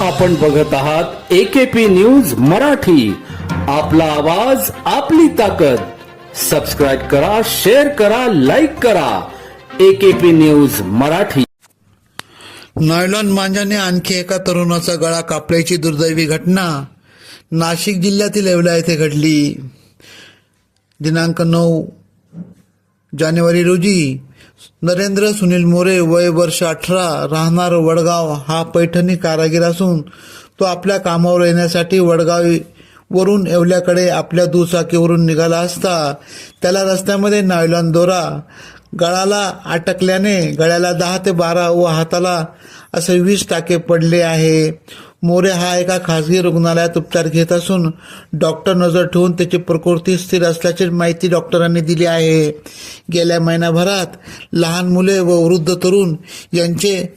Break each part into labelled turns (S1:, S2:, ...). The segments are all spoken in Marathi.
S1: आपण बघत आहात एकेपी न्यूज मराठी. आपला आवाज आपली ताकद. सबस्क्राईब करा शेअर करा लाईक करा. AKP news Marathi.
S2: नॉयलॉन मांजाने आणखी एका तरुणाचा गळा कापल्याची दुर्दैवी घटना नाशिक जिल्ह्यातील येवला येथे घडली. दिनांक नऊ जानेवारी रोजी नरेंद्र सुनील मोरे वय वर्ष अठरा राहणार वडगाव हा पैठणी कारागीर असून तो आपल्या कामावर येण्यासाठी वडगाव वरून येवल्याकडे आपल्या दुचाकीवरून निघाला असता त्याला रस्त्यामध्ये नायलॉन दोरा गळाला अटकल्याने गळ्याला दहा ते बारा व हाताला असे वीस टाके पडले आहे. मोरे हा एका खासगी रुग्णालयात उपचार घेत असून डॉक्टर नजर ठेवून त्याची प्रकृती स्थिर असल्याची माहिती डॉक्टरांनी दिली आहे. गेल्या महिनाभरात लहान मुले व वृद्ध तरुण यांचे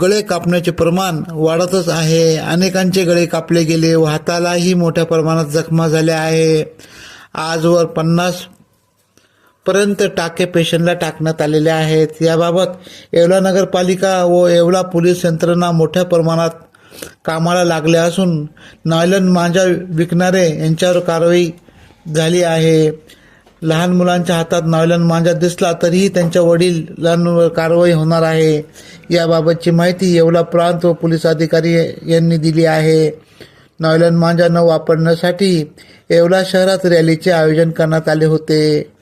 S2: गळे कापण्याचे प्रमाण वाढतच आहे. अनेकांचे गळे कापले गेले व हातालाही मोठ्या प्रमाणात जखमा झाल्या आहे. आजवर पन्नास पर्यंत टाके पेशंटला टाकण्यात आलेले आहेत. याबाबत येवला नगरपालिका व येवला पोलीस यंत्रणा मोठ्या प्रमाणात कामाला लागल्या असून नायलन मांजा विकणारे यांच्यावर कारवाई झाली आहे. लहान मुलांच्या हातात नायलन मांजा दिसला तरीही त्यांच्या वडिलांवर कारवाई होणार आहे. याबाबतची माहिती येवला प्रांत व पोलीस अधिकारी यांनी दिली आहे. नायलन मांजा न वापरण्यासाठी येवला शहरात रॅलीचे आयोजन करण्यात आले होते.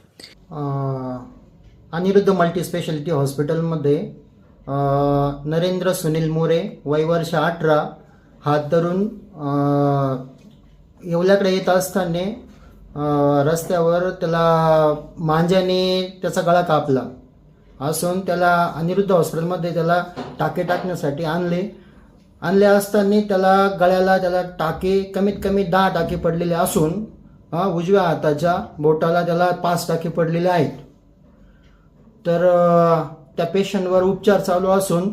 S3: अनिरुद्ध मल्टी स्पेशालिटी हॉस्पिटलमध्ये नरेंद्र सुनील मोरे वयवर्ष अठरा हात धरून येवल्याकडे येत असताना रस्त्यावर त्याला मांज्याने त्याचा गळा कापला. असून त्याला अनिरुद्ध हॉस्पिटलमध्ये त्याला टाके टाकण्यासाठी आणले. आणले असताना त्याला गळ्याला त्याला टाके कमीत कमी दहा टाके पडलेले असून हा, उजव्या हाताच्या बोटाला त्याला पाच टाके पडलेले आहेत. तर त्या पेशंटवर उपचार चालू असून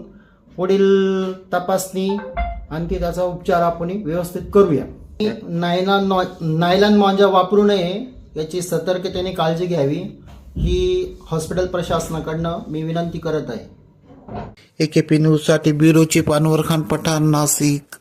S3: पुढील तपासणी आणखी त्याचा उपचार आपण व्यवस्थित करूया. नायलॉन नायलॉन मांजा वापरू नये याची सतर्कतेने काळजी घ्यावी ही हॉस्पिटल प्रशासनाकडनं मी विनंती करत आहे.
S2: एकेपी न्यूजसाठी ब्युरोची पानवर खान पठाण नाशिक.